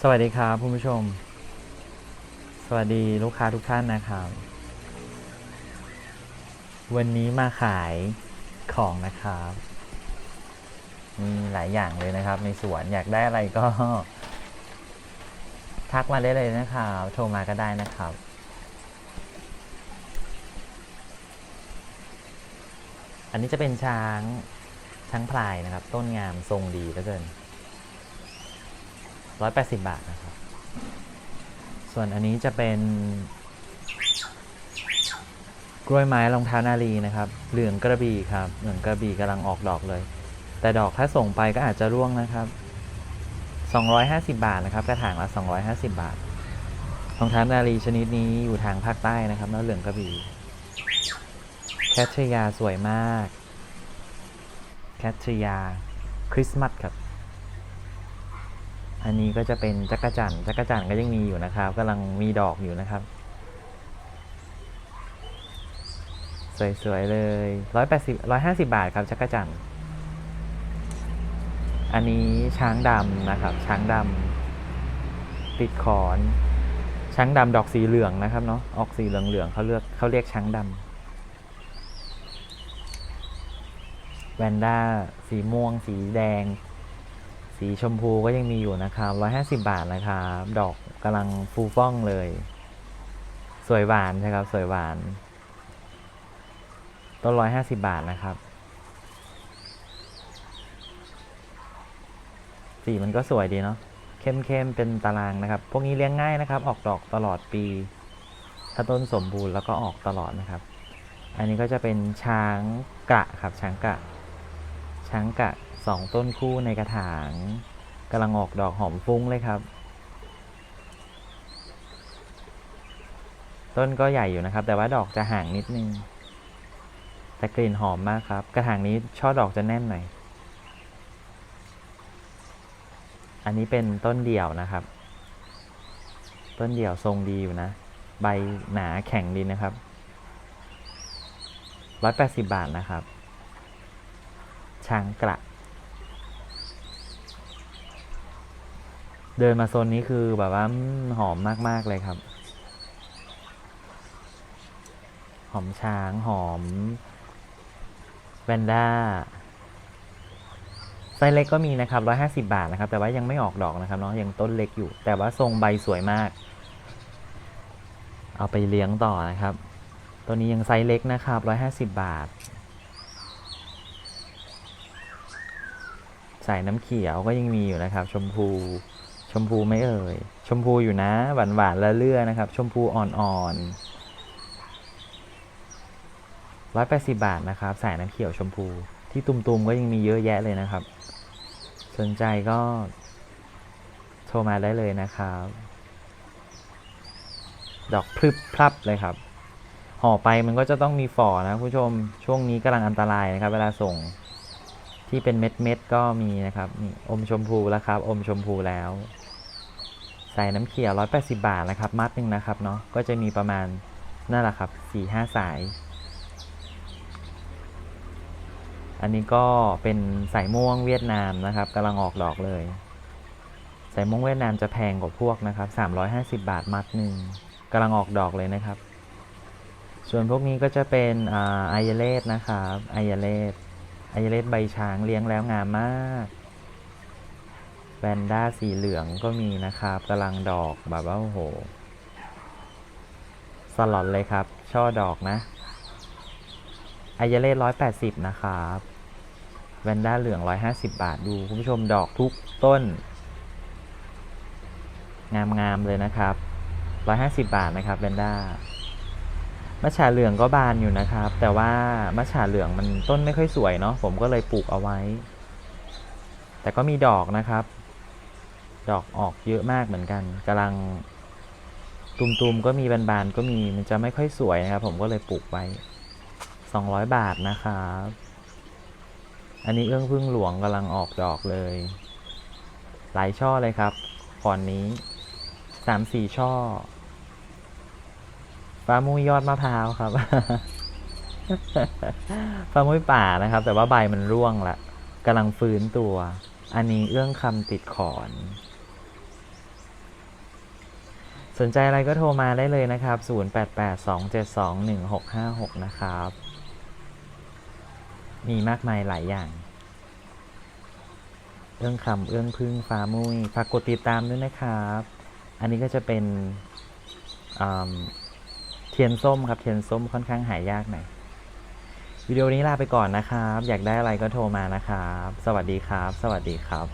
สวัสดีครับคุณผู้ชม สวัสดีลูกค้าทุกท่านนะครับ วันนี้มาขายของนะครับ มีหลายอย่างเลยนะครับ ในสวนอยากได้อะไรก็ ทักมาได้เลยนะครับ โทรมาก็ได้นะครับอันนี้จะเป็นช้างช้างพลายนะครับ ต้นงามทรงดีเหลือเกิน ร้อยแปดสิบบาทนะครับ ส่วนอันนี้จะเป็น กล้วยไม้รองเท้านาลีนะครับ เหลืองกระบี่ครับ เหลืองกระบี่กำลังออกดอกเลย แต่ดอกถ้าส่งไปก็อาจจะร่วงนะครับ 250 บาทนะครับกระถางละ 250 บาทรองเท้านาลีชนิดนี้อยู่ทางภาคใต้นะครับแล้วเหลืองกระบี่แคทเชยาสวยมาก แคทเชยา คริสต์มาสครับ อันนี้ก็จะเป็นจักรจันทร์จักรจันทร์ก็ยังมีอยู่นะครับกำลังมีดอกอยู่นะครับ สวยๆเลยร้อยแปดสิบร้อยห้าสิบาทครับจักรจันทร์อันนี้ช้างดำนะครับ ช้างดำติดขอน ช้างดำดอกสีเหลืองนะครับเนาะออกสีเหลืองๆเขาเลือกเขาเรียกช้างดำแวนด้าสีม่วง สีแดง สีชมพูก็ยังมีอยู่นะครับร้อยห้าสิบาทนะครับ ดอกกำลังฟูฟ่องเลย สวยหวานใช่ครับ สวยหวาน ต้นร้อยห้าสิบาทนะครับ สีมันก็สวยดีเนาะ เข้มๆ เป็นตารางนะครับ พวกนี้เลี้ยงง่ายนะครับ ออกดอกตลอดปี ถ้าต้นสมบูรณ์แล้วก็ออกตลอดนะครับ อันนี้ก็จะเป็นช้างกะครับ ช้างกะ ช้างกะ สองต้นคู่ในกระถางกำลังออกดอกหอมฟุ้งเลยครับ ต้นก็ใหญ่อยู่นะครับ แต่ว่าดอกจะห่างนิดนึง แต่กลิ่นหอมมากครับ กระถางนี้ช่อดอกจะแน่นหน่อย อันนี้เป็นต้นเดี่ยวนะครับ ต้นเดี่ยวทรงดีอยู่นะ ใบหนาแข็งดีนะครับร้อยแปดสิบบาทนะครับช้างกระ เดินมาโซนนี้คือแบบว่าอืมหอมมาก ๆ เลยครับ หอมช้างหอมแวนด้าไซส์เล็กก็มีนะครับร้อยห้าสิบาทนะครับ แต่ว่ายังไม่ออกดอกนะครับเนาะยังต้นเล็กอยู่ แต่ว่าทรงใบสวยมาก เอาไปเลี้ยงต่อนะครับ ตัวนี้ยังไซส์เล็กนะครับร้อยห้าสิบบาท สายน้ำเขียวก็ยังมีอยู่นะครับ ชมพู ชมพูไม่เอ่ย ชมพูอยู่นะ หวานหวานละเลื่อนะครับ ชมพูอ่อนๆร้อยแปดสิบาทนะครับ สายน้ำเขียวชมพู ที่ตุ่มๆก็ยังมีเยอะแยะเลยนะครับ สนใจก็ โทรมาได้เลยนะครับ ดอกพรึบพรับเลยครับ ห่อไปมันก็จะต้องมีฝ่อนะคุณผู้ชม ช่วงนี้กำลังอันตรายนะครับ เวลาส่งที่เป็นเม็ดเม็ดก็มีนะครับนี่อมชมพูแล้วครับ อมชมพูแล้ว ใส่น้ำเขียว 180 บาทนะครับ มัดหนึ่งนะครับเนาะ ก็จะมีประมาณนั่นแหละครับ4 5 สาย อันนี้ก็เป็นสายม่วงเวียดนามนะครับกำลังออกดอกเลย สายม่วงเวียดนามจะแพงกว่าพวกนะครับ 350 บาทมัดหนึ่งกำลังออกดอกเลยนะครับ ส่วนพวกนี้ก็จะเป็นอาไอยเลสนะครับไอยเลสไอเลสใบช้างเลี้ยงแล้วงามมาก แวนด้าสีเหลืองก็มีนะครับกำลังดอกแบบว่าโอ้โห สลอนเลยครับ ช่อดอกนะไอยเลสร้อยแปดสิบนะครับแวนด้าเหลืองร้อยห้าสิบบาทดูคุณผู้ชมดอกทุกต้น งามๆเลยนะครับร้อยห้าสิบบาทนะครับแวนด้ามัชฉาเหลืองก็บานอยู่นะครับ แต่ว่ามัชฉาเหลืองมันต้นไม่ค่อยสวยเนาะผมก็เลยปลูกเอาไว้ แต่ก็มีดอกนะครับ ดอกออกเยอะมากเหมือนกันกำลังตุมๆก็มีบานๆก็มีมันจะไม่ค่อยสวยนะครับ ผมก็เลยปลูกไว้ 200 บาทนะครับ อันนี้เอื้องพึ่งหลวงกำลังออกดอกเลย หลายช่อเลยครับก่อนนี้สามสี่ช่อฟ้ามุ้ยยอดมะพร้าวครับฟ้ามุ้ยป่านะครับ แต่ว่าใบมันร่วงละกำลังฟื้นตัว อันนี้เอื้องคำติดขอน สนใจอะไรก็โทรมาได้เลยนะครับ 0882721656 นะครับ มีมากมายหลายอย่าง เอื้องคำเอื้องพึ่งฟ้ามุ้ยฝากกดติดตามด้วยนะครับ อันนี้ก็จะเป็นเทียนส้มครับ เทียนส้มค่อนข้างหายากหน่อยวิดีโอนี้ลาไปก่อนนะครับ อยากได้อะไรก็โทรมานะครับ สวัสดีครับ สวัสดีครับ